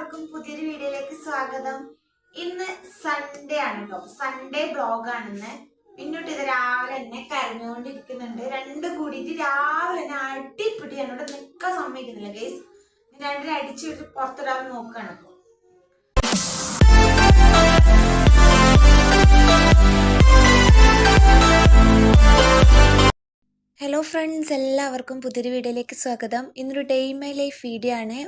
എല്ലാവർക്കും പുതിയൊരു വീഡിയോയിലേക്ക് സ്വാഗതം. ഇന്ന് സൺഡേ ആണ് കേട്ടോ സൺഡേ ബ്ലോഗാണിന്ന് പിന്നോട്ട് ഇത് രാവിലെ തന്നെ കരഞ്ഞുകൊണ്ടിരിക്കുന്നുണ്ട്. രണ്ട് കൂടിയിട്ട് രാവിലെ തന്നെ അടിപ്പിടി എന്നോട് നിൽക്കാൻ സമ്മതിക്കുന്നില്ല ഗേസ് രണ്ടിനെ അടിച്ചു വിട്ട് പുറത്തിടാൻ നോക്കുകയാണ് ഇപ്പോൾ ഹലോ ഫ്രണ്ട്സ് എല്ലാവർക്കും പുതിയൊരു വീഡിയോയിലേക്ക് സ്വാഗതം. ഇന്നൊരു ഡേ മൈ ലൈഫ് വീഡിയോ ആണ്.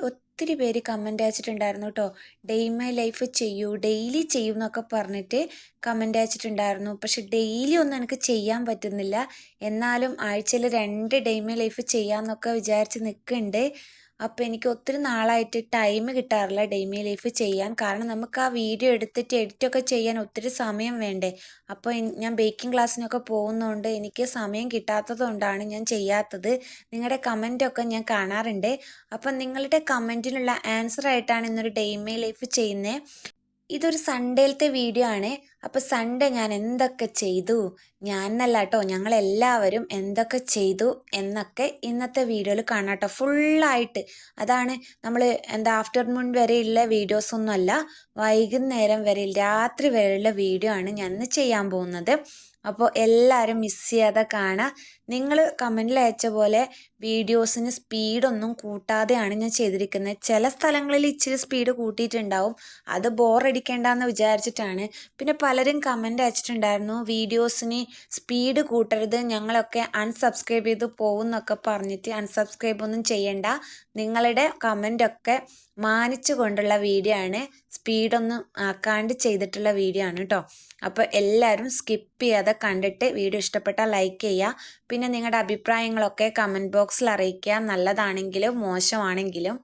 ഒത്തിരി പേര് കമന്റ് അയച്ചിട്ടുണ്ടായിരുന്നു കേട്ടോ ഡേ മൈ ലൈഫ് ചെയ്യൂ ഡെയിലി ചെയ്യൂ എന്നൊക്കെ പറഞ്ഞിട്ട് കമന്റ് അയച്ചിട്ടുണ്ടായിരുന്നു. പക്ഷെ ഡെയിലി ഒന്നും എനിക്ക് ചെയ്യാൻ പറ്റുന്നില്ല. എന്നാലും ആഴ്ചയിൽ രണ്ട് ഡേ മൈ ലൈഫ് ചെയ്യാമെന്നൊക്കെ വിചാരിച്ച് നിൽക്കുന്നുണ്ട്. അപ്പോൾ എനിക്ക് ഒത്തിരി നാളായിട്ട് ടൈം കിട്ടാറില്ല ഡെയിമി ലൈഫ് ചെയ്യാൻ. കാരണം നമുക്ക് ആ വീഡിയോ എടുത്തിട്ട് എഡിറ്റൊക്കെ ചെയ്യാൻ ഒത്തിരി സമയം വേണ്ടേ. അപ്പോൾ ഞാൻ ബേക്കിംഗ് ക്ലാസ്സിനൊക്കെ പോകുന്നതുകൊണ്ട് എനിക്ക് സമയം കിട്ടാത്തതുകൊണ്ടാണ് ഞാൻ ചെയ്യാത്തത്. നിങ്ങളുടെ കമന്റൊക്കെ ഞാൻ കാണാറുണ്ട്. അപ്പം നിങ്ങളുടെ കമന്റിനുള്ള ആൻസർ ആയിട്ടാണ് ഇന്നൊരു ഡെയിമി ലൈഫ് ചെയ്യുന്നത് ഇതൊരു സൺഡേയിലത്തെ വീഡിയോ ആണ്. അപ്പോൾ സൺഡേ ഞാൻ എന്തൊക്കെ ചെയ്തു? ഞാൻ എന്നല്ല കേട്ടോ ഞങ്ങളെല്ലാവരും എന്തൊക്കെ ചെയ്തു എന്നൊക്കെ ഇന്നത്തെ വീഡിയോയിൽ കാണാം കേട്ടോ ഫുള്ളായിട്ട്. അതാണ് നമ്മൾ എന്താ ആഫ്റ്റർനൂൺ വരെയുള്ള വീഡിയോസ് ഒന്നും അല്ല വൈകുന്നേരം വരെ രാത്രി വരെയുള്ള വീഡിയോ ആണ് ഞാൻ ഇന്ന് ചെയ്യാൻ പോകുന്നത്. അപ്പോൾ എല്ലാവരും മിസ് ചെയ്യാതെ കാണുക നിങ്ങൾ കമന്റിൽ അയച്ച പോലെ വീഡിയോസിന് സ്പീഡൊന്നും കൂട്ടാതെയാണ് ഞാൻ ചെയ്തിരിക്കുന്നത് ചില സ്ഥലങ്ങളിൽ ഇച്ചിരി സ്പീഡ് കൂട്ടിയിട്ടുണ്ടാവും. അത് ബോറടിക്കേണ്ടെന്ന് വിചാരിച്ചിട്ടാണ്. പിന്നെ പലരും കമന്റ് അയച്ചിട്ടുണ്ടായിരുന്നു വീഡിയോസിന് സ്പീഡ് കൂട്ടരുത് ഞങ്ങളൊക്കെ അൺസബ്സ്ക്രൈബ് ചെയ്ത് പോകും എന്നൊക്കെ പറഞ്ഞിട്ട് അൺസബ്സ്ക്രൈബ് ഒന്നും ചെയ്യണ്ട. നിങ്ങളുടെ കമന്റൊക്കെ മാനിച്ചു കൊണ്ടുള്ള വീഡിയോ ആണ്. സ്പീഡൊന്നും ആക്കാണ്ട് ചെയ്തിട്ടുള്ള വീഡിയോ ആണ് കേട്ടോ അപ്പോൾ എല്ലാവരും സ്കിപ്പ് ചെയ്യാതെ കണ്ടിട്ട് വീഡിയോ ഇഷ്ടപ്പെട്ടാൽ ലൈക്ക് ചെയ്യുക പിന്നെ നിങ്ങളുടെ അഭിപ്രായങ്ങളൊക്കെ കമന്റ് ബോക്സിൽ അറിയിക്കുക നല്ലതാണെങ്കിലും മോശമാണെങ്കിലും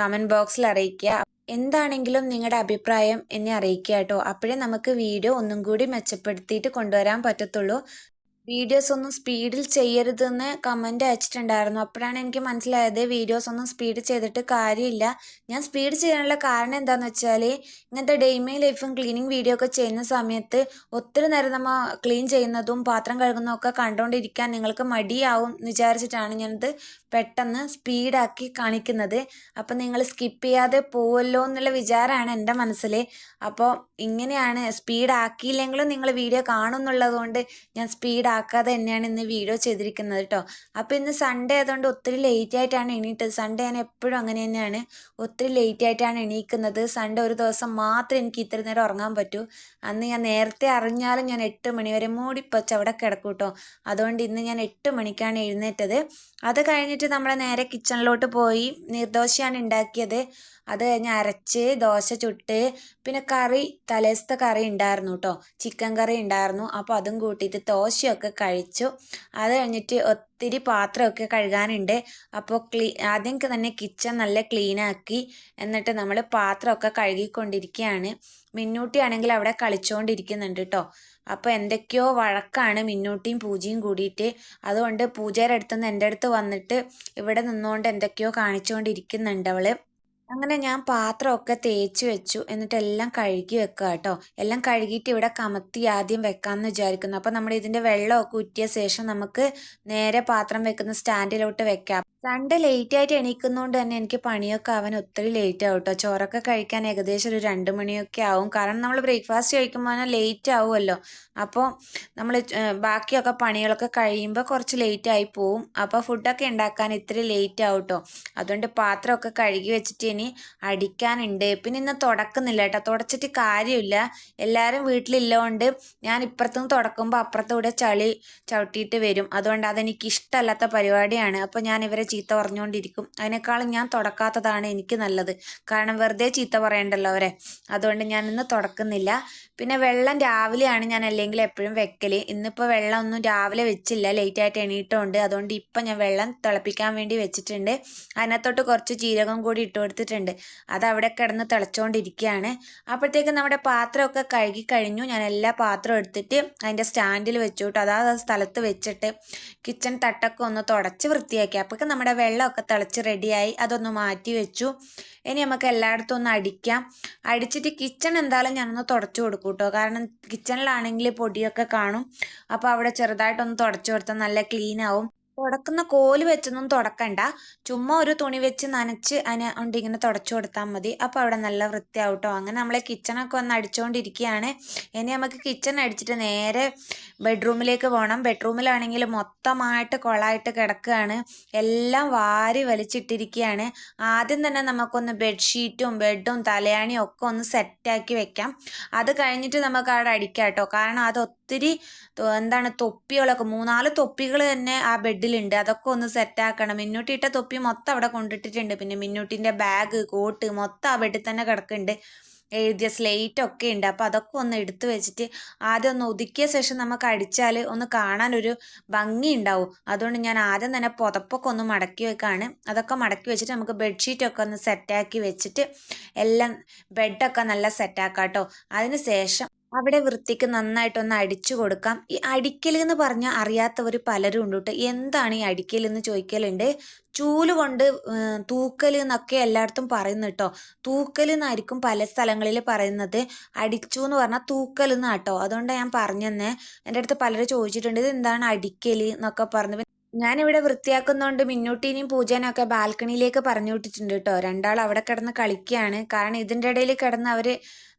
കമന്റ് ബോക്സിൽ അറിയിക്കുക എന്താണെങ്കിലും നിങ്ങളുടെ അഭിപ്രായം എന്നെ അറിയിക്കുക കേട്ടോ അപ്പോഴേ നമുക്ക് വീഡിയോ ഒന്നും കൂടി മെച്ചപ്പെടുത്തിയിട്ട് കൊണ്ടുവരാൻ പറ്റത്തുള്ളൂ. വീഡിയോസ് ഒന്നും സ്പീഡിൽ ചെയ്യരുതെന്ന് കമന്റ് അയച്ചിട്ടുണ്ടായിരുന്നു. അപ്പോഴാണ് എനിക്ക് മനസ്സിലായത് വീഡിയോസ് ഒന്നും സ്പീഡ് ചെയ്തിട്ട് കാര്യമില്ല. ഞാൻ സ്പീഡ് ചെയ്യാനുള്ള കാരണം എന്താണെന്ന് വെച്ചാൽ ഇങ്ങനത്തെ ഡെയിമി ലൈഫും ക്ലീനിങ് വീഡിയോ ഒക്കെ ചെയ്യുന്ന സമയത്ത് ഒത്തിരി നേരം നമ്മൾ ക്ലീൻ ചെയ്യുന്നതും പാത്രം കഴുകുന്നതും ഒക്കെ കണ്ടുകൊണ്ടിരിക്കാൻ നിങ്ങൾക്ക് മടിയാവും എന്ന് വിചാരിച്ചിട്ടാണ് ഞാനത് പെട്ടെന്ന് സ്പീഡാക്കി കാണിക്കുന്നത്. അപ്പം നിങ്ങൾ സ്കിപ്പ് ചെയ്യാതെ പോവല്ലോ എന്നുള്ള വിചാരമാണ് എന്റെ മനസ്സിൽ അപ്പോൾ ഇങ്ങനെയാണ് സ്പീഡാക്കിയില്ലെങ്കിലും നിങ്ങൾ വീഡിയോ കാണുന്നുള്ളതുകൊണ്ട് ഞാൻ സ്പീഡ് ആക്കാതെ തന്നെയാണ് ഇന്ന് വീഡിയോ ചെയ്തിരിക്കുന്നത് കേട്ടോ അപ്പോൾ ഇന്ന് സൺഡേ ആയതുകൊണ്ട് ഒത്തിരി ലേറ്റ് ആയിട്ടാണ് എണീറ്റത്. സൺഡേ ഞാൻ എപ്പോഴും അങ്ങനെ തന്നെയാണ്. ഒത്തിരി ലേറ്റ് ആയിട്ടാണ് എണീക്കുന്നത്. സൺഡേ ഒരു ദിവസം മാത്രം എനിക്ക് ഇത്ര നേരം ഉറങ്ങാൻ പറ്റൂ. അന്ന് ഞാൻ നേരത്തെ അറിഞ്ഞാലും ഞാൻ എട്ട് മണി വരെ മൂടിപ്പച്ച് അവിടെ കിടക്കും കേട്ടോ അതുകൊണ്ട് ഇന്ന് ഞാൻ എട്ട് മണിക്കാണ് എഴുന്നേറ്റത്. അത് കഴിഞ്ഞിട്ട് നമ്മൾ നേരെ കിച്ചണിലോട്ട് പോയി. നീർദോശയാണ് ഉണ്ടാക്കിയത് അത് കഴിഞ്ഞ് അരച്ച് ദോശ ചുട്ട് പിന്നെ കറി തലേസത്തെ കറി ഉണ്ടായിരുന്നു കേട്ടോ ചിക്കൻ കറി ഉണ്ടായിരുന്നു അപ്പോൾ അതും കൂട്ടിയിട്ട് ദോശയൊക്കെ കഴിച്ചു. അത് കഴിഞ്ഞിട്ട് ഒത്തിരി പാത്രമൊക്കെ കഴുകാനുണ്ട്. അപ്പോൾ ക്ലീ ആദ്യം തന്നെ കിച്ചൺ നല്ല ക്ലീനാക്കി എന്നിട്ട് നമ്മൾ പാത്രമൊക്കെ കഴുകിക്കൊണ്ടിരിക്കുകയാണ് മിന്നൂട്ടിയാണെങ്കിൽ അവിടെ കളിച്ചുകൊണ്ടിരിക്കുന്നുണ്ട് കേട്ടോ അപ്പോൾ എന്തൊക്കെയോ വഴക്കാണ് മിന്നൂട്ടിയും പൂജയും കൂടിയിട്ട്. അതുകൊണ്ട് പൂജയുടെ അടുത്തുനിന്ന് എന്റെ അടുത്ത് വന്നിട്ട് ഇവിടെ നിന്നുകൊണ്ട് എന്തൊക്കെയോ കാണിച്ചുകൊണ്ടിരിക്കുന്നുണ്ട് അവൾ. അങ്ങനെ ഞാൻ പാത്രമൊക്കെ തേച്ച് വെച്ചു. എന്നിട്ട് എല്ലാം കഴുകി വെക്കുക കേട്ടോ. എല്ലാം കഴുകിയിട്ട് ഇവിടെ കമത്തി ആദ്യം വെക്കാമെന്ന് വിചാരിക്കുന്നു. അപ്പോൾ നമ്മൾ ഇതിന്റെ വെള്ളമൊക്കെ ഉറ്റിയ ശേഷം നമുക്ക് നേരെ പാത്രം വെക്കുന്ന സ്റ്റാൻഡിലോട്ട് വെക്കാം. സൺഡേ ലേറ്റ് ആയിട്ട് എണീക്കുന്നതുകൊണ്ട് തന്നെ എനിക്ക് പണിയൊക്കെ ആവാൻ ഒത്തിരി ലേറ്റ് ആവും കേട്ടോ ചോറൊക്കെ കഴിക്കാൻ ഏകദേശം ഒരു രണ്ട് മണിയൊക്കെ ആവും. കാരണം നമ്മൾ ബ്രേക്ക്ഫാസ്റ്റ് കഴിക്കുമ്പോൾ ലേറ്റ് ആവുമല്ലോ. അപ്പോൾ നമ്മൾ ബാക്കിയൊക്കെ പണികളൊക്കെ കഴിയുമ്പോൾ കുറച്ച് ലേറ്റ് ആയി പോവും. അപ്പോൾ ഫുഡൊക്കെ ഉണ്ടാക്കാൻ ഇത്തിരി ലേറ്റ് ആവും കേട്ടോ അതുകൊണ്ട് പാത്രമൊക്കെ കഴുകി വെച്ചിട്ട് ഇനി അടിക്കാനുണ്ട്. പിന്നെ ഇന്ന് തുടക്കുന്നില്ല കേട്ടോ തുടച്ചിട്ട് കാര്യമില്ല. എല്ലാവരും വീട്ടിലില്ലോണ്ട്. ഞാൻ ഇപ്പുറത്തുനിന്ന് തുടക്കുമ്പോൾ അപ്പുറത്തൂടെ ചളി ചവിട്ടിയിട്ട് വരും. അതുകൊണ്ട് അതെനിക്ക് ഇഷ്ടമല്ലാത്ത പരിപാടിയാണ്. അപ്പോൾ ഞാൻ ഇവരെ ചീത്ത പറഞ്ഞുകൊണ്ടിരിക്കും അതിനേക്കാളും ഞാൻ തുടക്കാത്തതാണ് എനിക്ക് നല്ലത്. കാരണം വെറുതെ ചീത്ത പറയണ്ടല്ലോ അവരെ. അതുകൊണ്ട് ഞാൻ ഇന്ന് തുടക്കുന്നില്ല. പിന്നെ വെള്ളം രാവിലെയാണ് ഞാൻ അല്ലെങ്കിൽ എപ്പോഴും വെക്കൽ ഇന്നിപ്പോൾ വെള്ളം ഒന്നും രാവിലെ വെച്ചില്ല. ലേറ്റായിട്ട് എണീട്ടുണ്ട് അതുകൊണ്ട് ഇപ്പം ഞാൻ വെള്ളം തിളപ്പിക്കാൻ വേണ്ടി വെച്ചിട്ടുണ്ട്. അതിനകത്തോട്ട് കുറച്ച് ജീരകം കൂടി ഇട്ട് കൊടുത്തിട്ടുണ്ട്. അത് അവിടെ കിടന്ന് തിളച്ചുകൊണ്ടിരിക്കുകയാണ് അപ്പോഴത്തേക്കും നമ്മുടെ പാത്രമൊക്കെ കഴുകി കഴിഞ്ഞു. ഞാൻ എല്ലാ പാത്രവും എടുത്തിട്ട് അതിന്റെ സ്റ്റാൻഡിൽ വെച്ചു കേട്ടോ. അതാ സ്ഥലത്ത് വെച്ചിട്ട് കിച്ചൺ തട്ടൊക്കെ ഒന്ന് തുടച്ച് വൃത്തിയാക്കി. അപ്പോഴേക്കും നമ്മുടെ വെള്ളമൊക്കെ തിളച്ച് റെഡിയായി അതൊന്ന് മാറ്റി വെച്ചു. ഇനി നമുക്ക് എല്ലായിടത്തും ഒന്ന് അടിക്കാം. അടിച്ചിട്ട് കിച്ചൺ എന്തായാലും ഞാനൊന്ന് തുടച്ചു കൊടുക്കും കേട്ടോ കാരണം കിച്ചണിലാണെങ്കിൽ പൊടിയൊക്കെ കാണും. അപ്പോൾ അവിടെ ചെറുതായിട്ടൊന്ന് തുടച്ചു കൊടുത്താൽ നല്ല ക്ലീൻ ആവും. തുടക്കുന്ന കോൽ വെച്ചൊന്നും തുടക്കണ്ട. ചുമ്മാ ഒരു തുണി വെച്ച് നനച്ച് അതിനെ കൊണ്ട് ഇങ്ങനെ തുടച്ചു കൊടുത്താൽ മതി. അപ്പോൾ അവിടെ നല്ല വൃത്തിയാവും കേട്ടോ അങ്ങനെ നമ്മളെ കിച്ചണൊക്കെ ഒന്ന് അടിച്ചുകൊണ്ടിരിക്കുകയാണ് ഇനി നമുക്ക് കിച്ചൺ അടിച്ചിട്ട് നേരെ ബെഡ്റൂമിലേക്ക് പോകണം ബെഡ്റൂമിലാണെങ്കിൽ മൊത്തമായിട്ട് കൊളായിട്ട് കിടക്കുകയാണ്. എല്ലാം വാരി വലിച്ചിട്ടിരിക്കുകയാണ് ആദ്യം തന്നെ നമുക്കൊന്ന് ബെഡ്ഷീറ്റും ബെഡും തലയാണിയും ഒക്കെ ഒന്ന് സെറ്റാക്കി വെക്കാം. അത് കഴിഞ്ഞിട്ട് നമുക്ക് അവിടെ അടിക്കാം കേട്ടോ കാരണം അത് ഒത്തിരി എന്താണ് തൊപ്പികളൊക്കെ മൂന്നാൽ തൊപ്പികൾ തന്നെ ആ ബെഡിലുണ്ട്. അതൊക്കെ ഒന്ന് സെറ്റാക്കണം. മിന്നൂട്ടി ഇട്ട തൊപ്പി മൊത്തം അവിടെ കൊണ്ടിട്ടിട്ടുണ്ട്. പിന്നെ മിന്നൂട്ടിന്റെ ബാഗ് കോട്ട് മൊത്തം ആ ബെഡിൽ തന്നെ കിടക്കുന്നുണ്ട്. എഴുതിയ സ്ലേറ്റ് ഒക്കെ ഉണ്ട്. അപ്പോൾ അതൊക്കെ ഒന്ന് എടുത്തു വെച്ചിട്ട് ആദ്യം ഒന്ന് ഒതുക്കിയ ശേഷം നമുക്ക് അടിച്ചാൽ ഒന്ന് കാണാനൊരു ഭംഗി ഉണ്ടാവും. അതുകൊണ്ട് ഞാൻ ആദ്യം തന്നെ പുതപ്പൊക്കെ ഒന്ന് മടക്കി വെക്കാണ്. അതൊക്കെ മടക്കി വെച്ചിട്ട് നമുക്ക് ബെഡ്ഷീറ്റൊക്കെ ഒന്ന് സെറ്റാക്കി വെച്ചിട്ട് എല്ലാം ബെഡൊക്കെ നല്ല സെറ്റാക്കാം കേട്ടോ. അതിന് ശേഷം അവിടെ വൃത്തിക്ക് നന്നായിട്ടൊന്ന് അടിച്ചു കൊടുക്കാം. ഈ അടിക്കൽ എന്ന് പറഞ്ഞാൽ അറിയാത്തവർ പലരും ഉണ്ട് കേട്ടോ എന്താണ് ഈ അടിക്കൽ എന്ന് ചോദിക്കലുണ്ട്? ചൂൽ കൊണ്ട് തൂക്കൽ എന്നൊക്കെ എല്ലായിടത്തും പറയുന്നു കേട്ടോ തൂക്കൽ എന്നായിരിക്കും പല സ്ഥലങ്ങളിൽ പറയുന്നത്. അടിച്ചു എന്ന് പറഞ്ഞാൽ തൂക്കൽ എന്നാട്ടോ അതുകൊണ്ടാണ് ഞാൻ പറഞ്ഞെന്ന്. എന്റെ അടുത്ത് പലരും ചോദിച്ചിട്ടുണ്ട് ഇത് എന്താണ് അടിക്കൽ എന്നൊക്കെ പറഞ്ഞു. ഞാനിവിടെ വൃത്തിയാക്കുന്നതുകൊണ്ട് മിന്നൂട്ടീനെയും പൂജനൊക്കെ ബാൽക്കണിയിലേക്ക് പറഞ്ഞു വിട്ടിട്ടുണ്ട് കേട്ടോ രണ്ടാൾ അവിടെ കിടന്ന് കളിക്കുകയാണ് കാരണം ഇതിന്റെ ഇടയിൽ കിടന്ന് അവർ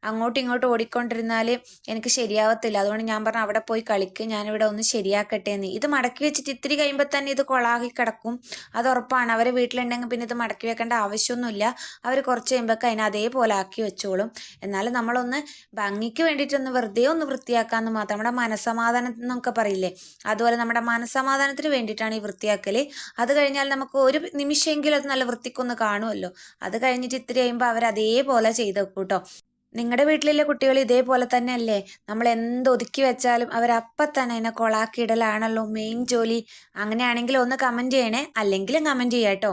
അങ്ങോട്ടും ഇങ്ങോട്ടും ഓടിക്കൊണ്ടിരുന്നാൽ എനിക്ക് ശരിയാവത്തില്ല. അതുകൊണ്ട് ഞാൻ പറഞ്ഞു അവിടെ പോയി കളിക്ക് ഞാനിവിടെ ഒന്ന് ശരിയാക്കട്ടെ എന്ന് ഇത് മടക്കി വെച്ചിട്ട് ഇത്തിരി കഴിയുമ്പോൾ തന്നെ ഇത് കൊളാകി കിടക്കും. അത് ഉറപ്പാണ്. അവർ വീട്ടിലുണ്ടെങ്കിൽ പിന്നെ ഇത് മടക്കി വെക്കേണ്ട ആവശ്യമൊന്നുമില്ല. അവർ കുറച്ച് കഴിയുമ്പോഴൊക്കെ അതിനെ അതേപോലെ ആക്കി വെച്ചോളും. എന്നാലും നമ്മളൊന്ന് ഭംഗിക്ക് വേണ്ടിയിട്ടൊന്ന് വെറുതെ ഒന്ന് വൃത്തിയാക്കാമെന്ന് മാത്രം. നമ്മുടെ മനസമാധാനം എന്നൊക്കെ പറയില്ലേ? അതുപോലെ നമ്മുടെ മനസമാധാനത്തിന് വേണ്ടിയിട്ടാണ് ഈ വൃത്തിയാക്കൽ അത് കഴിഞ്ഞാൽ നമുക്ക് ഒരു നിമിഷമെങ്കിലും അത് നല്ല വൃത്തിക്കൊന്ന് കാണുമല്ലോ. അത് കഴിഞ്ഞിട്ട് ഇത്തിരി കഴിയുമ്പോൾ അവർ അതേപോലെ ചെയ്തേക്കും കേട്ടോ. നിങ്ങളുടെ വീട്ടിലുള്ള കുട്ടികൾ ഇതേപോലെ തന്നെ അല്ലേ നമ്മൾ എന്ത് ഒതുക്കി വെച്ചാലും അവർ അപ്പം തന്നെ അതിനെ കൊളാക്കിയിടലാണല്ലോ മെയിൻ ജോലി. അങ്ങനെയാണെങ്കിൽ ഒന്ന് കമന്റ് ചെയ്യണേ. അല്ലെങ്കിലും കമന്റ് ചെയ്യാട്ടോ.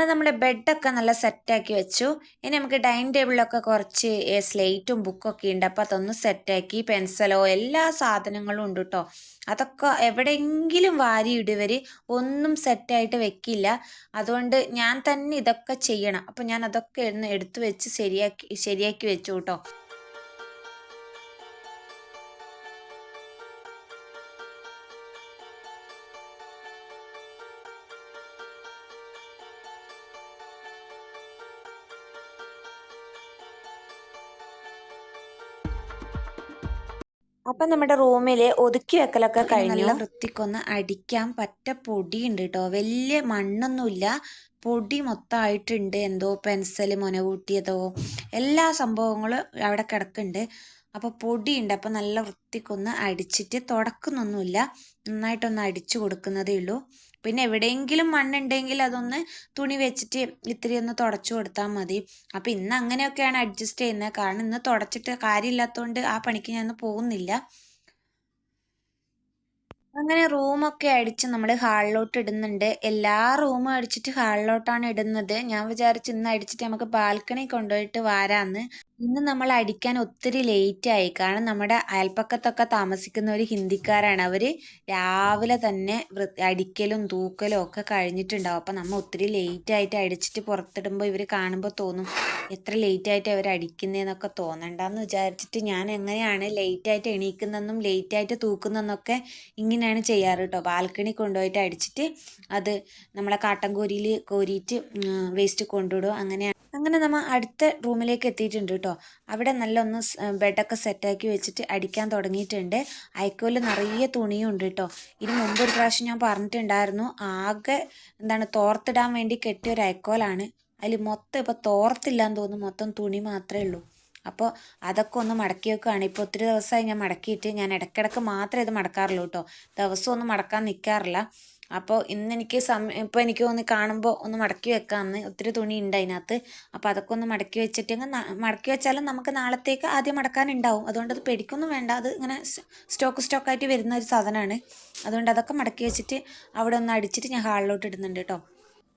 അങ്ങനെ നമ്മുടെ ബെഡൊക്കെ നല്ല സെറ്റാക്കി വെച്ചു. ഇനി നമുക്ക് ഡൈനിങ് ടേബിളിലൊക്കെ കുറച്ച് സ്ലേറ്റും ബുക്കൊക്കെ ഉണ്ട്. അപ്പോൾ അതൊന്ന് സെറ്റാക്കി പെൻസിലോ എല്ലാ സാധനങ്ങളും ഉണ്ട് കേട്ടോ അതൊക്കെ എവിടെയെങ്കിലും വാരി ഇടുവർ ഒന്നും സെറ്റായിട്ട് വെക്കില്ല. അതുകൊണ്ട് ഞാൻ തന്നെ ഇതൊക്കെ ചെയ്യണം. അപ്പോൾ ഞാൻ അതൊക്കെ എടുത്ത് വെച്ച് ശരിയാക്കി ശരിയാക്കി വെച്ചു കേട്ടോ അപ്പം നമ്മുടെ റൂമിൽ ഒതുക്കി വെക്കലൊക്കെ കഴിഞ്ഞു നല്ല വൃത്തിക്കൊന്ന് അടിക്കാൻ പറ്റ പൊടിയുണ്ട് കേട്ടോ വലിയ മണ്ണൊന്നുമില്ല പൊടി മൊത്തമായിട്ടുണ്ട് എന്തോ പെൻസിൽ മുന കൂട്ടിയതോ. എല്ലാ സംഭവങ്ങളും അവിടെ കിടക്കുന്നുണ്ട് അപ്പോൾ പൊടിയുണ്ട്. അപ്പോൾ നല്ല വൃത്തിക്കൊന്ന് അടിച്ചിട്ട് തുടക്കുന്നൊന്നുമില്ല നന്നായിട്ടൊന്ന് അടിച്ചു കൊടുക്കുന്നതേ ഉള്ളൂ. പിന്നെ എവിടെയെങ്കിലും മണ്ണുണ്ടെങ്കിൽ അതൊന്ന് തുണി വെച്ചിട്ട് ഇത്തിരി ഒന്ന് തുടച്ചു കൊടുത്താൽ മതി. അപ്പോൾ ഇന്ന് അങ്ങനെയൊക്കെയാണ് അഡ്ജസ്റ്റ് ചെയ്യുന്നത് കാരണം ഇന്ന് തുടച്ചിട്ട് കാര്യമില്ലാത്തതുകൊണ്ട് ആ പണിക്ക് ഞാൻ പോകുന്നില്ല. അങ്ങനെ റൂമൊക്കെ അടിച്ച് നമ്മൾ ഹാളിലോട്ട് ഇടുന്നുണ്ട്. എല്ലാ റൂമും അടിച്ചിട്ട് ഹാളിലോട്ടാണ് ഇടുന്നത്. ഞാൻ വിചാരിച്ചു ഇന്ന് അടിച്ചിട്ട് നമുക്ക് ബാൽക്കണി കൊണ്ടുപോയിട്ട് വാരാന്ന്. ഇന്ന് നമ്മൾ അടിക്കാൻ ഒത്തിരി ലേറ്റ് ആയി. കാരണം നമ്മുടെ അയൽപ്പക്കത്തൊക്കെ ഒരു ഹിന്ദിക്കാരാണ്. അവർ രാവിലെ തന്നെ അടിക്കലും തൂക്കലും ഒക്കെ കഴിഞ്ഞിട്ടുണ്ടാവും. അപ്പം നമ്മൾ ഒത്തിരി ലേറ്റ് ആയിട്ട് അടിച്ചിട്ട് പുറത്തിടുമ്പോൾ ഇവർ കാണുമ്പോൾ തോന്നും എത്ര ലേറ്റ് ആയിട്ട് അവർ അടിക്കുന്നതെന്നൊക്കെ തോന്നണ്ടെന്ന് വിചാരിച്ചിട്ട് ഞാൻ എങ്ങനെയാണ് ലേറ്റ് ലേറ്റായിട്ട് എണീക്കുന്നതെന്നും ലേറ്റായിട്ട് തൂക്കുന്നതെന്നൊക്കെ ഇങ്ങനെയാണ് ചെയ്യാറ് കേട്ടോ ബാൽക്കണി കൊണ്ടുപോയിട്ട് അടിച്ചിട്ട് അത് നമ്മളെ കാട്ടൻ കോരിയിൽ കോരിയിട്ട് വേസ്റ്റ് കൊണ്ടുവിടും. അങ്ങനെയാണ് അങ്ങനെ നമ്മൾ അടുത്ത റൂമിലേക്ക് എത്തിയിട്ടുണ്ട് കേട്ടോ അവിടെ നല്ല ഒന്ന് ബെഡൊക്കെ സെറ്റാക്കി വെച്ചിട്ട് അടിക്കാൻ തുടങ്ങിയിട്ടുണ്ട്. അയക്കോൽ നിറയെ തുണിയും ഉണ്ട് കേട്ടോ ഇനി മുമ്പ് ഒരു പ്രാവശ്യം ഞാൻ പറഞ്ഞിട്ടുണ്ടായിരുന്നു ആകെ എന്താണ് തോർത്തിടാൻ വേണ്ടി കെട്ടിയ ഒരു അയക്കോലാണ്. അതിൽ മൊത്തം ഇപ്പോൾ തോർത്തില്ലാന്ന് തോന്നുന്നു മൊത്തം തുണി മാത്രമേ ഉള്ളൂ. അപ്പോൾ അതൊക്കെ ഒന്ന് മടക്കി വെക്കുകയാണ് ഇപ്പോൾ ഒത്തിരി ദിവസമായി ഞാൻ മടക്കിയിട്ട് ഞാൻ ഇടയ്ക്കിടയ്ക്ക് മാത്രമേ ഇത് മടക്കാറുള്ളൂ കേട്ടോ ദിവസം ഒന്നും മടക്കാൻ നിൽക്കാറില്ല അപ്പോൾ ഇന്ന് എനിക്ക് സമയം ഇപ്പോൾ എനിക്ക് ഒന്ന് കാണുമ്പോൾ ഒന്ന് മടക്കി വെക്കാമെന്ന് ഒത്തിരി തുണി ഉണ്ട് അതിനകത്ത്. അപ്പോൾ അതൊക്കെ ഒന്ന് മടക്കി വെച്ചിട്ടെങ്കിൽ മടക്കി വെച്ചാലും നമുക്ക് നാളത്തേക്ക് ആദ്യം മടക്കാനുണ്ടാവും. അതുകൊണ്ട് അത് പെടിക്കൊന്നും വേണ്ട. അത് ഇങ്ങനെ സ്റ്റോക്ക് സ്റ്റോക്കായിട്ട് വരുന്ന ഒരു സാധനമാണ്. അതുകൊണ്ട് അതൊക്കെ മടക്കി വെച്ചിട്ട് അവിടെ ഒന്ന് അടിച്ചിട്ട് ഞാൻ ഹാളിലോട്ട് ഇടുന്നുണ്ട് കേട്ടോ.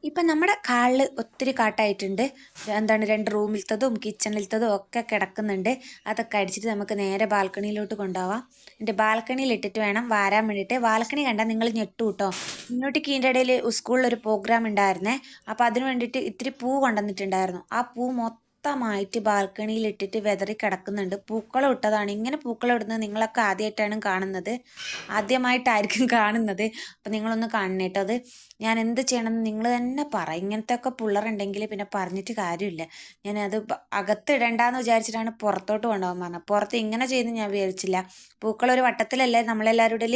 ഇപ്പം നമ്മുടെ ഹാളിൽ ഒത്തിരി കാട്ടായിട്ടുണ്ട്. എന്താണ് രണ്ട് റൂമിലത്തതും കിച്ചണിലത്തതും ഒക്കെ കിടക്കുന്നുണ്ട്. അതൊക്കെ അടിച്ചിട്ട് നമുക്ക് നേരെ ബാൽക്കണിയിലോട്ട് കൊണ്ടുപോവാം. എന്റെ ബാൽക്കണിയിൽ ഇട്ടിട്ട് വേണം വാരാൻ വേണ്ടിയിട്ട് ബാൽക്കണി കണ്ടാൽ നിങ്ങൾ ഞെട്ടു കേട്ടോ. മുന്നോട്ടേക്ക് ഇതിന്റെ ഇടയിൽ സ്കൂളിൽ ഒരു പ്രോഗ്രാം ഉണ്ടായിരുന്നേ. അപ്പോൾ അതിന് വേണ്ടിയിട്ട് ഇത്തിരി പൂ കൊണ്ടുവന്നിട്ടുണ്ടായിരുന്നു. ആ പൂ മൊത്തം മൊത്തമായിട്ട് ബാൽക്കണിയിൽ ഇട്ടിട്ട് വെതറി കിടക്കുന്നുണ്ട്. പൂക്കളം ഇട്ടതാണ്. ഇങ്ങനെ പൂക്കളം ഇടുന്നത് നിങ്ങളൊക്കെ ആദ്യമായിട്ടാണ് കാണുന്നത്. ആദ്യമായിട്ടായിരിക്കും കാണുന്നത്. അപ്പം നിങ്ങളൊന്ന് കാണണേട്ടോ അത് ഞാൻ എന്ത് ചെയ്യണമെന്ന് നിങ്ങൾ തന്നെ പറ. ഇങ്ങനത്തെ ഒക്കെ പിള്ളറുണ്ടെങ്കിൽ പിന്നെ പറഞ്ഞിട്ട് കാര്യമില്ല. ഞാൻ അത് അകത്ത് ഇടണ്ടെന്ന് വിചാരിച്ചിട്ടാണ് പുറത്തോട്ട് കൊണ്ടുപോകാൻ പറഞ്ഞത്. പുറത്ത് ഇങ്ങനെ ചെയ്ത് ഞാൻ വിചാരിച്ചില്ല. പൂക്കളം ഒരു വട്ടത്തിലല്ലേ നമ്മളെല്ലാവരുടെ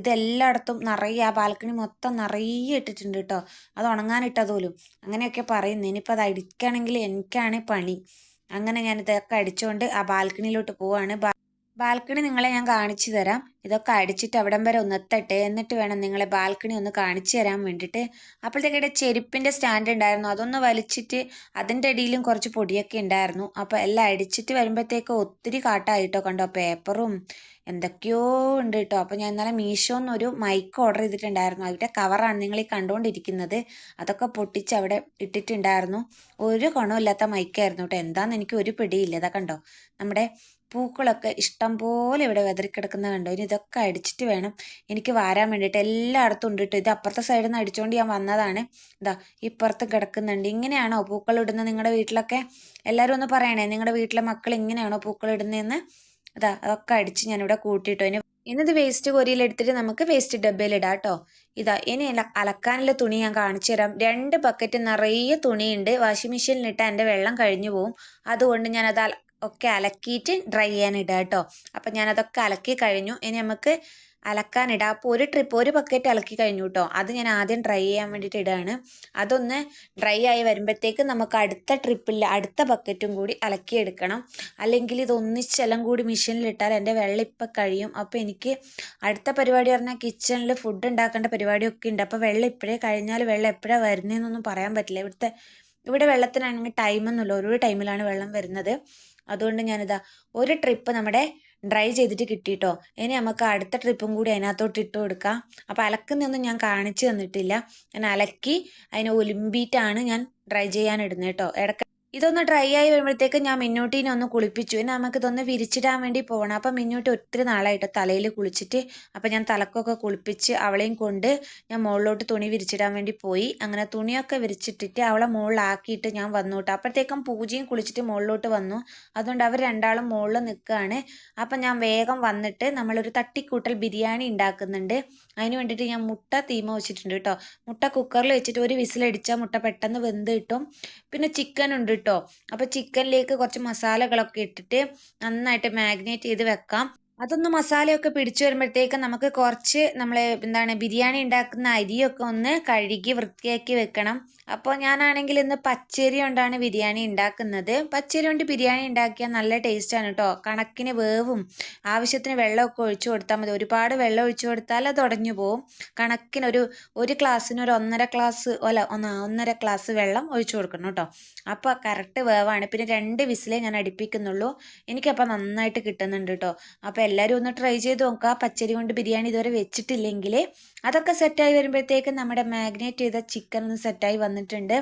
ഇതെല്ലായിടത്തും നിറയെ ആ ബാൽക്കണി മൊത്തം നിറയെ ഇട്ടിട്ടുണ്ട് കേട്ടോ അത് ഉണങ്ങാനിട്ടതോലും അങ്ങനെയൊക്കെ പറയുന്നു. ഇനിയിപ്പോൾ അത് അടിക്കുകയാണെങ്കിൽ എനിക്കാണ് പണി. അങ്ങനെ ഞാൻ ഇതൊക്കെ അടിച്ചുകൊണ്ട് ആ ബാൽക്കണിയിലോട്ട് പോവാണ്. ബാൽക്കണി നിങ്ങളെ ഞാൻ കാണിച്ചു തരാം. ഇതൊക്കെ അടിച്ചിട്ട് അവിടം വരെ ഒന്ന് എത്തട്ടെ. എന്നിട്ട് വേണം നിങ്ങളെ ബാൽക്കണി ഒന്ന് കാണിച്ചു തരാൻ വേണ്ടിയിട്ട് അപ്പോഴത്തേക്കിടെ ചെരുപ്പിന്റെ സ്റ്റാൻഡ് ഉണ്ടായിരുന്നു. അതൊന്ന് വലിച്ചിട്ട് അതിന്റെ അടിയിലും കുറച്ച് പൊടിയൊക്കെ ഉണ്ടായിരുന്നു. അപ്പോൾ എല്ലാം അടിച്ചിട്ട് വരുമ്പോഴത്തേക്ക് ഒത്തിരി കാട്ടായിട്ടോ കണ്ടോ? പേപ്പറും എന്തൊക്കെയോ ഉണ്ട് കേട്ടോ. അപ്പോൾ ഞാൻ ഇന്നലെ മീഷോന്ന് ഒരു മൈക്ക് ഓർഡർ ചെയ്തിട്ടുണ്ടായിരുന്നു. അതിന്റെ കവറാണ് നിങ്ങൾ ഈ കണ്ടുകൊണ്ടിരിക്കുന്നത്. അതൊക്കെ പൊട്ടിച്ച് അവിടെ ഇട്ടിട്ടുണ്ടായിരുന്നു. ഒരു ഗുണമില്ലാത്ത മൈക്കായിരുന്നു കേട്ടോ. എന്താണെന്ന് എനിക്ക് ഒരു പിടിയില്ല. ഇതാ കണ്ടോ? നമ്മുടെ പൂക്കളൊക്കെ ഇഷ്ടം പോലെ ഇവിടെ വെതറിക്കിടക്കുന്ന കണ്ടോ? ഇനി ഇതൊക്കെ അടിച്ചിട്ട് വേണം എനിക്ക് വാരാൻ വേണ്ടിയിട്ട്. എല്ലായിടത്തും ഉണ്ട് കേട്ടോ ഇത് അപ്പുറത്തെ സൈഡിൽ നിന്ന് അടിച്ചുകൊണ്ട് ഞാൻ വന്നതാണ്. ഇതാ ഇപ്പുറത്ത് കിടക്കുന്നുണ്ട്. ഇങ്ങനെയാണോ പൂക്കൾ ഇടുന്നത് നിങ്ങളുടെ വീട്ടിലൊക്കെ? എല്ലാവരും ഒന്ന് പറയണേ നിങ്ങളുടെ വീട്ടിലെ മക്കൾ ഇങ്ങനെയാണോ പൂക്കൾ ഇടുന്നതെന്ന് അതാ അതൊക്കെ അടിച്ച് ഞാനിവിടെ കൂട്ടിയിട്ടോ. ഇനി ഇന്നത് വേസ്റ്റ് കോരിയിൽ എടുത്തിട്ട് നമുക്ക് വേസ്റ്റ് ഡബ്ബയിൽ ഇടാം കേട്ടോ ഇതാ ഇനി അലക്കാനുള്ള തുണി ഞാൻ കാണിച്ചു തരാം. രണ്ട് ബക്കറ്റ് നിറയെ തുണിയുണ്ട്. വാഷിംഗ് മെഷീനിലിട്ട് എന്റെ വെള്ളം കഴിഞ്ഞു പോവും. അതുകൊണ്ട് ഞാനത് ഒക്കെ അലക്കിയിട്ട് ഡ്രൈ ചെയ്യാൻ ഇടാം കേട്ടോ അപ്പം ഞാനതൊക്കെ അലക്കി കഴിഞ്ഞു. ഇനി നമുക്ക് അലക്കാനിടാം അപ്പോൾ ഒരു ട്രിപ്പ് ഒരു ബക്കറ്റ് അലക്കി കഴിഞ്ഞു കേട്ടോ അത് ഞാൻ ആദ്യം ഡ്രൈ ചെയ്യാൻ വേണ്ടിയിട്ട് ഇടുകയാണ് അതൊന്ന് ഡ്രൈ ആയി വരുമ്പോഴത്തേക്ക് നമുക്ക് അടുത്ത ട്രിപ്പിൽ അടുത്ത ബക്കറ്റും കൂടി അലക്കിയെടുക്കണം. അല്ലെങ്കിൽ ഇതൊന്നിച്ചെല്ലാം കൂടി മെഷീനിലിട്ടാൽ എന്റെ വെള്ളം ഇപ്പം കഴിയും. അപ്പോൾ എനിക്ക് അടുത്ത പരിപാടി പറഞ്ഞാൽ കിച്ചണിൽ ഫുഡ് ഉണ്ടാക്കേണ്ട പരിപാടിയൊക്കെ ഉണ്ട്. അപ്പോൾ വെള്ളം ഇപ്പോഴേ കഴിഞ്ഞാൽ വെള്ളം എപ്പോഴാണ് വരുന്നതെന്നൊന്നും പറയാൻ പറ്റില്ല. ഇവിടുത്തെ ഇവിടെ വെള്ളത്തിനാണെങ്കിൽ ടൈമൊന്നുമില്ല ഓരോ ടൈമിലാണ് വെള്ളം വരുന്നത്. അതുകൊണ്ട് ഞാനിതാ ഒരു ട്രിപ്പ് നമ്മുടെ ഡ്രൈ ചെയ്തിട്ട് കിട്ടിയിട്ടോ ഇനി നമുക്ക് അടുത്ത ട്രിപ്പും കൂടി അതിനകത്തോട്ട് ഇട്ട് കൊടുക്കാം. അപ്പോൾ അലക്കുന്നൊന്നും ഞാൻ കാണിച്ചു തന്നിട്ടില്ല. ഞാൻ അലക്കി അതിനെ ഒലിമ്പിയിട്ടാണ് ഞാൻ ഡ്രൈ ചെയ്യാൻ ഇടുന്നത് കേട്ടോ ഇടയ്ക്ക് ഇതൊന്ന് ഡ്രൈ ആയി വരുമ്പോഴത്തേക്ക് ഞാൻ മിന്നൂട്ടീനെ ഒന്ന് കുളിപ്പിച്ചു. ഇനി നമുക്ക് ഇതൊന്ന് വിരിച്ചിടാൻ വേണ്ടി പോകണം അപ്പം മിന്നൂട്ടി ഒത്തിരി നാളായിട്ട് തലയിൽ കുളിച്ചിട്ട് അപ്പം ഞാൻ തലക്കൊക്കെ കുളിപ്പിച്ച് അവളെയും കൊണ്ട് ഞാൻ മുകളിലോട്ട് തുണി വിരിച്ചിടാൻ വേണ്ടി പോയി. അങ്ങനെ തുണിയൊക്കെ വിരിച്ചിട്ടിട്ട് അവളെ മുകളിലാക്കിയിട്ട് ഞാൻ വന്നു അപ്പോഴത്തേക്കും പൂജയും കുളിച്ചിട്ട് മുകളിലോട്ട് വന്നു. അതുകൊണ്ട് അവർ രണ്ടാളും മുകളിൽ നിൽക്കുകയാണ്. അപ്പം ഞാൻ വേഗം വന്നിട്ട് നമ്മളൊരു തട്ടിക്കൂട്ടൽ ബിരിയാണി ഉണ്ടാക്കുന്നുണ്ട്. അതിന് വേണ്ടിയിട്ട് ഞാൻ മുട്ട തീമ വെച്ചിട്ടുണ്ട് കേട്ടോ. മുട്ട കുക്കറിൽ വെച്ചിട്ട് ഒരു വിസിലടിച്ചാൽ മുട്ട പെട്ടെന്ന് വെന്ത് കിട്ടും. പിന്നെ ചിക്കൻ ഉണ്ട് കേട്ടോ. അപ്പോൾ ചിക്കനിലേക്ക് കുറച്ച് മസാലകളൊക്കെ ഇട്ടിട്ട് നന്നായിട്ട് മാഗ്നേറ്റ് ചെയ്ത് വെക്കാം. അതൊന്ന് മസാലയൊക്കെ പിടിച്ചു വരുമ്പോഴത്തേക്ക് നമുക്ക് കുറച്ച് നമ്മൾ എന്താണ് ബിരിയാണി ഉണ്ടാക്കുന്ന അരിയൊക്കെ ഒന്ന് കഴുകി വൃത്തിയാക്കി വെക്കണം. അപ്പോൾ ഞാനാണെങ്കിൽ ഇന്ന് പച്ചരി കൊണ്ടാണ് ബിരിയാണി ഉണ്ടാക്കുന്നത്. പച്ചരി കൊണ്ട് ബിരിയാണി ഉണ്ടാക്കിയാൽ നല്ല ടേസ്റ്റാണ് കേട്ടോ കണക്കിന് വേവും ആവശ്യത്തിന് വെള്ളമൊക്കെ ഒഴിച്ചു കൊടുത്താൽ മതി. ഒരുപാട് വെള്ളം ഒഴിച്ചു കൊടുത്താൽ അത് ഉടഞ്ഞു പോവും. കണക്കിന് ഒരു ഒരു ഗ്ലാസ്സിന് ഒരു ഒന്നര ഗ്ലാസ് അല്ല ഒന്ന് ഒന്നര ഗ്ലാസ് വെള്ളം ഒഴിച്ചു കൊടുക്കണം കേട്ടോ അപ്പോൾ കറക്റ്റ് വേവാണ്. പിന്നെ രണ്ട് വിസിലേ ഞാൻ അടുപ്പിക്കുന്നുള്ളൂ. എനിക്കപ്പോൾ നന്നായിട്ട് കിട്ടുന്നുണ്ട് കേട്ടോ അപ്പോൾ എല്ലാവരും ഒന്ന് ട്രൈ ചെയ്ത് നോക്കുക പച്ചരി കൊണ്ട് ബിരിയാണി ഇതുവരെ വെച്ചിട്ടില്ലെങ്കിൽ അതൊക്കെ സെറ്റായി വരുമ്പോഴത്തേക്ക് നമ്മുടെ മാഗ്നേറ്റ് ചെയ്ത ചിക്കൻ ഒന്ന് സെറ്റായി വന്നിട്ടുണ്ട്.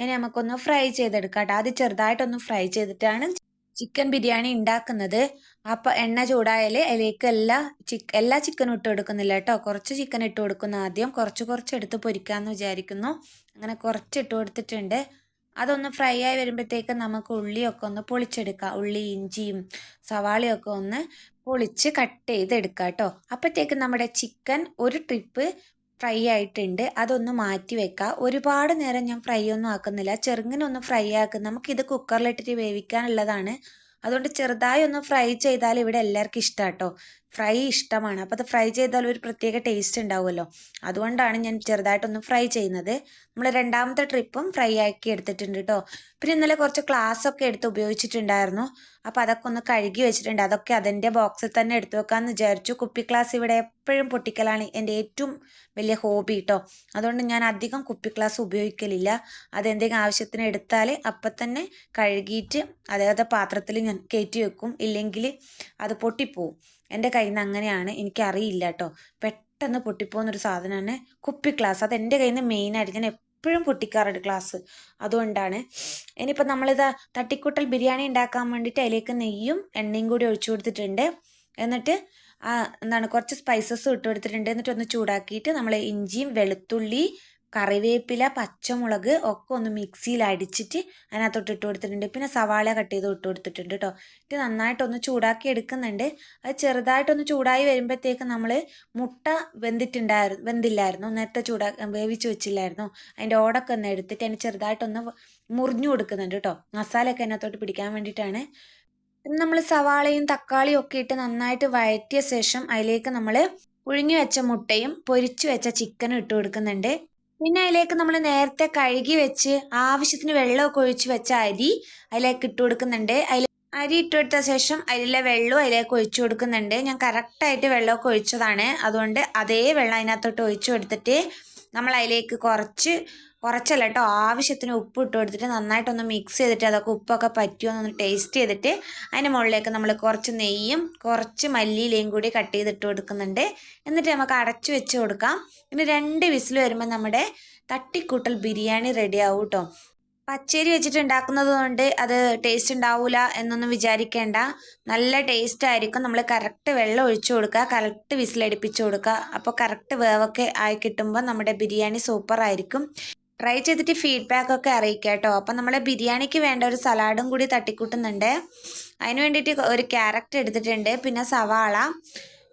ഇനി നമുക്കൊന്ന് ഫ്രൈ ചെയ്തെടുക്കാം കേട്ടോ. ആദ്യം ചെറുതായിട്ടൊന്ന് ഫ്രൈ ചെയ്തിട്ടാണ് ചിക്കൻ ബിരിയാണി ഉണ്ടാക്കുന്നത്. അപ്പോൾ എണ്ണ ചൂടായാൽ അതിലേക്ക് എല്ലാ ചിക്ക് എല്ലാ ചിക്കനും ഇട്ട് കൊടുക്കുന്നില്ല കേട്ടോ. കുറച്ച് ചിക്കൻ ഇട്ട് കൊടുക്കുന്നു ആദ്യം. കുറച്ച് കുറച്ച് എടുത്ത് പൊരിക്കാമെന്ന് വിചാരിക്കുന്നു. അങ്ങനെ കുറച്ച് ഇട്ട് കൊടുത്തിട്ടുണ്ട്. അതൊന്ന് ഫ്രൈ ആയി വരുമ്പോഴത്തേക്ക് നമുക്ക് ഉള്ളിയൊക്കെ ഒന്ന് പൊളിച്ചെടുക്കാം. ഉള്ളി ഇഞ്ചിയും സവാളയൊക്കെ ഒന്ന് പൊളിച്ച് കട്ട് ചെയ്തെടുക്കാം കേട്ടോ അപ്പോഴത്തേക്ക് നമ്മുടെ ചിക്കൻ ഒരു ട്രിപ്പ് ഫ്രൈ ആയിട്ടുണ്ട്. അതൊന്ന് മാറ്റി വെക്കുക ഒരുപാട് നേരം ഞാൻ ഫ്രൈ ഒന്നും ആക്കുന്നില്ല. ചെറുങ്ങനെ ഒന്ന് ഫ്രൈ ആക്കും നമുക്കിത് കുക്കറിലിട്ടിട്ട് വേവിക്കാനുള്ളതാണ്. അതുകൊണ്ട് ചെറുതായി ഒന്ന് ഫ്രൈ ചെയ്താൽ ഇവിടെ എല്ലാവർക്കും ഇഷ്ടമാണ് കേട്ടോ ഫ്രൈ ഇഷ്ടമാണ്. അപ്പോൾ അത് ഫ്രൈ ചെയ്താൽ ഒരു പ്രത്യേക ടേസ്റ്റ് ഉണ്ടാവുമല്ലോ. അതുകൊണ്ടാണ് ഞാൻ ചെറുതായിട്ടൊന്ന് ഫ്രൈ ചെയ്യുന്നത്. നമ്മൾ രണ്ടാമത്തെ ട്രിപ്പും ഫ്രൈ ആക്കി എടുത്തിട്ടുണ്ട് കേട്ടോ പിന്നെ ഇന്നലെ കുറച്ച് ക്ലാസ് ഒക്കെ എടുത്ത് ഉപയോഗിച്ചിട്ടുണ്ടായിരുന്നു. അപ്പോൾ അതൊക്കെ ഒന്ന് കഴുകി വെച്ചിട്ടുണ്ട്. അതൊക്കെ അതിന്റെ ബോക്സിൽ തന്നെ എടുത്തു വെക്കാമെന്ന് വിചാരിച്ചു. കുപ്പി ക്ലാസ് ഇവിടെ എപ്പോഴും പൊട്ടിക്കലാണ് എന്റെ ഏറ്റവും വലിയ ഹോബി കേട്ടോ അതുകൊണ്ട് ഞാൻ അധികം കുപ്പി ക്ലാസ് ഉപയോഗിക്കലില്ല. അതെന്തെങ്കിലും ആവശ്യത്തിന് എടുത്താൽ അപ്പം തന്നെ കഴുകിയിട്ട് അതായത് പാത്രത്തിൽ ഞാൻ കയറ്റി വെക്കും. ഇല്ലെങ്കിൽ അത് പൊട്ടിപ്പോവും. എന്റെ കയ്യിൽ നിന്ന് അങ്ങനെയാണ്. എനിക്കറിയില്ല കേട്ടോ പെട്ടെന്ന് പൊട്ടിപ്പോകുന്നൊരു സാധനമാണ് കുപ്പി ഗ്ലാസ്. അത് എന്റെ കയ്യിൽ നിന്ന് മെയിനായിട്ട് ഞാൻ എപ്പോഴും പൊട്ടിക്കാറുണ്ട് ഗ്ലാസ്. അതുകൊണ്ടാണ്. ഇനിയിപ്പോൾ നമ്മളിത് തട്ടിക്കൂട്ടൽ ബിരിയാണി ഉണ്ടാക്കാൻ വേണ്ടിയിട്ട് അതിലേക്ക് നെയ്യും എണ്ണയും കൂടി ഒഴിച്ചു കൊടുത്തിട്ടുണ്ട്. എന്നിട്ട് എന്താണ് കുറച്ച് സ്പൈസസും ഇട്ട് കൊടുത്തിട്ടുണ്ട്. എന്നിട്ട് ഒന്ന് ചൂടാക്കിയിട്ട് നമ്മൾ ഇഞ്ചിയും വെളുത്തുള്ളി കറിവേപ്പില പച്ചമുളക് ഒക്കെ ഒന്ന് മിക്സിയിൽ അടിച്ചിട്ട് അതിനകത്തോട്ട് ഇട്ട് കൊടുത്തിട്ടുണ്ട്. പിന്നെ സവാള കട്ട് ചെയ്ത് ഇട്ട് കൊടുത്തിട്ടുണ്ട് കേട്ടോ ഇത് നന്നായിട്ടൊന്ന് ചൂടാക്കി എടുക്കുന്നുണ്ട്. അത് ചെറുതായിട്ടൊന്ന് ചൂടായി വരുമ്പോഴത്തേക്ക് നമ്മൾ മുട്ട വെന്തിട്ടുണ്ടായിരുന്നു വെന്തില്ലായിരുന്നു. നേരത്തെ ചൂടാ വേവിച്ച് വെച്ചില്ലായിരുന്നു. അതിന്റെ ഓടൊക്കെ ഒന്ന് എടുത്തിട്ട് അതിന് ചെറുതായിട്ടൊന്ന് മുറിഞ്ഞു കൊടുക്കുന്നുണ്ട് കേട്ടോ മസാലയൊക്കെ അതിനകത്തോട്ട് പിടിക്കാൻ വേണ്ടിയിട്ടാണ്. പിന്നെ നമ്മൾ സവാളയും തക്കാളിയും ഒക്കെ ഇട്ട് നന്നായിട്ട് വഴറ്റിയ ശേഷം അതിലേക്ക് നമ്മൾ പുഴുങ്ങി വെച്ച മുട്ടയും പൊരിച്ചു വെച്ച ചിക്കനും ഇട്ട് കൊടുക്കുന്നുണ്ട്. പിന്നെ അതിലേക്ക് നമ്മൾ നേരത്തെ കഴുകി വെച്ച് ആവശ്യത്തിന് വെള്ളമൊക്കെ ഒഴിച്ച് വെച്ച അരി അതിലേക്ക് ഇട്ട് കൊടുക്കുന്നുണ്ട്. അതിൽ അരി ഇട്ട് കൊടുത്ത ശേഷം അതിലെ വെള്ളവും അതിലേക്ക് ഒഴിച്ചു കൊടുക്കുന്നുണ്ട്. ഞാൻ കറക്റ്റായിട്ട് വെള്ളമൊക്കെ ഒഴിച്ചതാണ്. അതുകൊണ്ട് അതേ വെള്ളം അതിനകത്തോട്ട് ഒഴിച്ചു കൊടുത്തിട്ട് നമ്മൾ അതിലേക്ക് കുറച്ച് കുറച്ചല്ല കേട്ടോ ആവശ്യത്തിന് ഉപ്പ് ഇട്ട് കൊടുത്തിട്ട് നന്നായിട്ടൊന്ന് മിക്സ് ചെയ്തിട്ട് അതൊക്കെ ഉപ്പൊക്കെ പറ്റുമോ എന്നൊന്ന് ടേസ്റ്റ് ചെയ്തിട്ട് അതിന് മുകളിലേക്ക് നമ്മൾ കുറച്ച് നെയ്യും കുറച്ച് മല്ലിയിലയും കൂടി കട്ട് ചെയ്തിട്ട് കൊടുക്കുന്നുണ്ട്. എന്നിട്ട് നമുക്ക് അടച്ചു വെച്ച് കൊടുക്കാം. പിന്നെ രണ്ട് വിസിൽ വരുമ്പോൾ നമ്മുടെ തട്ടിക്കൂട്ടൽ ബിരിയാണി റെഡി ആവും കേട്ടോ പച്ചരി വെച്ചിട്ട് ഉണ്ടാക്കുന്നത് കൊണ്ട് അത് ടേസ്റ്റ് ഉണ്ടാവൂല എന്നൊന്നും വിചാരിക്കേണ്ട. നല്ല ടേസ്റ്റ് ആയിരിക്കും. നമ്മൾ കറക്റ്റ് വെള്ളം ഒഴിച്ചു കൊടുക്കുക കറക്റ്റ് വിസിലടിപ്പിച്ചു കൊടുക്കുക. അപ്പോൾ കറക്റ്റ് വേവൊക്കെ ആയി കിട്ടുമ്പോൾ നമ്മുടെ ബിരിയാണി സൂപ്പർ ആയിരിക്കും. ട്രൈ ചെയ്തിട്ട് ഫീഡ്ബാക്ക് ഒക്കെ അറിയിക്കുക കേട്ടോ. അപ്പം നമ്മളെ ബിരിയാണിക്ക് വേണ്ട ഒരു സലാഡും കൂടി തട്ടിക്കൂട്ടുന്നുണ്ട്. അതിന് വേണ്ടിയിട്ട് ഒരു ക്യാരറ്റ് എടുത്തിട്ടുണ്ട്. പിന്നെ സവാള.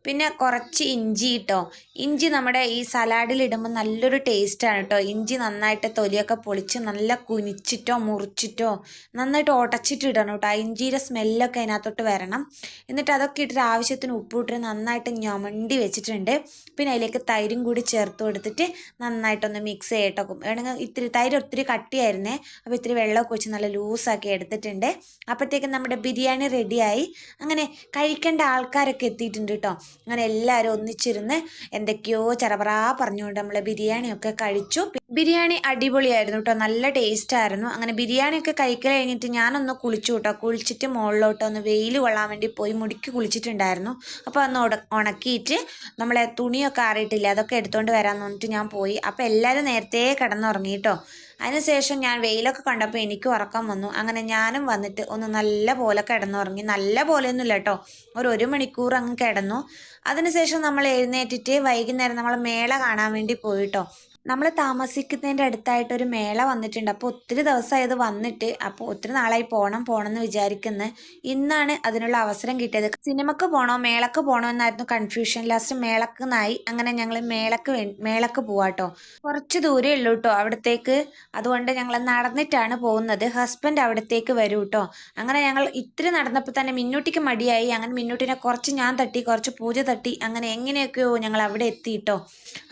പിന്നെ കുറച്ച് ഇഞ്ചി കേട്ടോ ഇഞ്ചി നമ്മുടെ ഈ സലാഡിൽ ഇടുമ്പോൾ നല്ലൊരു ടേസ്റ്റാണ് കേട്ടോ ഇഞ്ചി നന്നായിട്ട് തൊലിയൊക്കെ പൊളിച്ച് നല്ല കുനിച്ചിട്ടോ മുറിച്ചിട്ടോ നന്നായിട്ട് ഉടച്ചിട്ട് ഇടണം കേട്ടോ ആ ഇഞ്ചിയുടെ സ്മെല്ലൊക്കെ അതിനകത്തോട്ട് വരണം. എന്നിട്ട് അതൊക്കെ ഇട്ടിട്ട് ആവശ്യത്തിന് ഉപ്പിട്ട് നന്നായിട്ട് ഞൊമണ്ടി വെച്ചിട്ടുണ്ട്. പിന്നെ അതിലേക്ക് തൈരും കൂടി ചേർത്ത് കൊടുത്തിട്ട് നന്നായിട്ടൊന്ന് മിക്സ് ചെയ്യട്ടോ. വേണമെങ്കിൽ ഇത്തിരി തൈര് ഒത്തിരി കട്ടിയായിരുന്നേ. അപ്പോൾ ഇത്തിരി വെള്ളമൊക്കെ വെച്ച് നല്ല ലൂസാക്കി എടുത്തിട്ടുണ്ട്. അപ്പോഴത്തേക്കും നമ്മുടെ ബിരിയാണി റെഡിയായി അങ്ങനെ കഴിക്കേണ്ട ആൾക്കാരൊക്കെ എത്തിയിട്ടുണ്ട് കേട്ടോ അങ്ങനെ എല്ലാവരും ഒന്നിച്ചിരുന്ന് എന്തൊക്കെയോ ചറപറാ പറഞ്ഞുകൊണ്ട് നമ്മൾ ബിരിയാണിയൊക്കെ കഴിച്ചു. ബിരിയാണി അടിപൊളിയായിരുന്നു കേട്ടോ. നല്ല ടേസ്റ്റ് ആയിരുന്നു. അങ്ങനെ ബിരിയാണിയൊക്കെ കഴിക്കൽ കഴിഞ്ഞിട്ട് ഞാനൊന്ന് കുളിച്ചു കേട്ടോ. കുളിച്ചിട്ട് മുകളിലോട്ട് ഒന്ന് വെയിൽ കൊള്ളാൻ വേണ്ടി പോയി മുടിക്ക് കുളിച്ചിട്ടുണ്ടായിരുന്നു. അപ്പോൾ ഒന്ന് ഉണക്കിയിട്ട് നമ്മളെ തുണിയൊക്കെ ആറിയിട്ടില്ല അതൊക്കെ എടുത്തുകൊണ്ട് വരാമെന്ന് പറഞ്ഞിട്ട് ഞാൻ പോയി. അപ്പോൾ എല്ലാവരും നേരത്തെ കിടന്നുറങ്ങി കേട്ടോ. അതിനുശേഷം ഞാൻ വെയിലൊക്കെ കണ്ടപ്പോൾ എനിക്ക് ഉറക്കം വന്നു. അങ്ങനെ ഞാനും വന്നിട്ട് ഒന്ന് നല്ല പോലെ കിടന്നുറങ്ങി. നല്ല പോലെയൊന്നുമില്ല കേട്ടോ. ഒരു ഒരു മണിക്കൂർ അങ്ങ് കിടന്നു. അതിനുശേഷം നമ്മൾ എഴുന്നേറ്റിട്ട് വൈകുന്നേരം നമ്മൾ മേള കാണാൻ വേണ്ടി പോയിട്ടോ നമ്മൾ താമസിക്കുന്നതിന്റെ അടുത്തായിട്ട് ഒരു മേള വന്നിട്ടുണ്ട്. അപ്പോൾ ഒത്തിരി ദിവസമായത് വന്നിട്ട് അപ്പോൾ ഒത്തിരി നാളായി പോകണം പോകണം എന്ന് വിചാരിക്കുന്നത് ഇന്നാണ് അതിനുള്ള അവസരം കിട്ടിയത്. സിനിമക്ക് പോകണോ മേളക്ക് പോകണോ എന്നായിരുന്നു കൺഫ്യൂഷൻ ലാസ്റ്റ് മേളക്ക് നായി അങ്ങനെ ഞങ്ങൾ മേളക്ക് വേ മേളക്ക് പോവാട്ടോ. കുറച്ച് ദൂരേ ഉള്ളൂ കേട്ടോ അവിടത്തേക്ക്. അതുകൊണ്ട് ഞങ്ങൾ നടന്നിട്ടാണ് പോകുന്നത്. ഹസ്ബൻഡ് അവിടത്തേക്ക് വരൂ കേട്ടോ അങ്ങനെ ഞങ്ങൾ ഇത്തിരി നടന്നപ്പോൾ തന്നെ മിന്നൂട്ടിക്ക് മടിയായി. അങ്ങനെ മിന്നൂട്ടിനെ കുറച്ച് ഞാൻ തട്ടി കുറച്ച് പൂജ തട്ടി അങ്ങനെ എങ്ങനെയൊക്കെയോ ഞങ്ങൾ അവിടെ എത്തിയിട്ടോ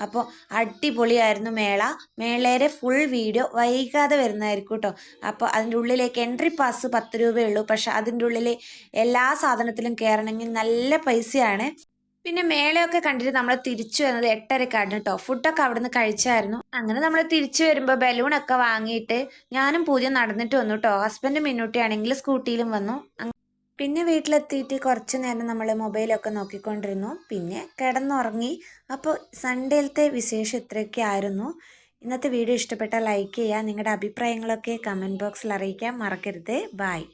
അപ്പോൾ അടിപൊളിയായിരുന്നു. ആയിരുന്നു മേള. മേളയുടെ ഫുൾ വീഡിയോ വൈകാതെ വരുന്നതായിരിക്കും കേട്ടോ അപ്പോൾ അതിന്റെ ഉള്ളിലേക്ക് എൻട്രി പാസ് പത്ത് രൂപയേ ഉള്ളൂ. പക്ഷെ അതിന്റെ ഉള്ളിൽ എല്ലാ സാധനത്തിലും കയറണമെങ്കിൽ നല്ല പൈസയാണ്. പിന്നെ മേളയൊക്കെ കണ്ടിട്ട് നമ്മൾ തിരിച്ചു വരുന്നത് എട്ടരക്കാണ് കേട്ടോ ഫുഡൊക്കെ അവിടുന്ന് കഴിച്ചായിരുന്നു. അങ്ങനെ നമ്മൾ തിരിച്ചു വരുമ്പോൾ ബലൂണൊക്കെ വാങ്ങിയിട്ട് ഞാനും പൂജ നടന്നിട്ട് വന്നു കേട്ടോ ഹസ്ബൻഡ് മിന്നൂട്ടിയാണെങ്കിൽ സ്കൂട്ടിയിലും വന്നു. പിന്നെ വീട്ടിലെത്തിയിട്ട് കുറച്ച് നേരം നമ്മൾ മൊബൈലൊക്കെ നോക്കിക്കൊണ്ടിരുന്നു. പിന്നെ കിടന്നുറങ്ങി അപ്പോൾ സൺഡേയിലത്തെ വിശേഷം ഇത്രയൊക്കെ ആയിരുന്നു. ഇന്നത്തെ വീഡിയോ ഇഷ്ടപ്പെട്ടാൽ ലൈക്ക് ചെയ്യുക നിങ്ങളുടെ അഭിപ്രായങ്ങളൊക്കെ കമന്റ് ബോക്സിൽ അറിയിക്കാൻ മറക്കരുത്. ബായ്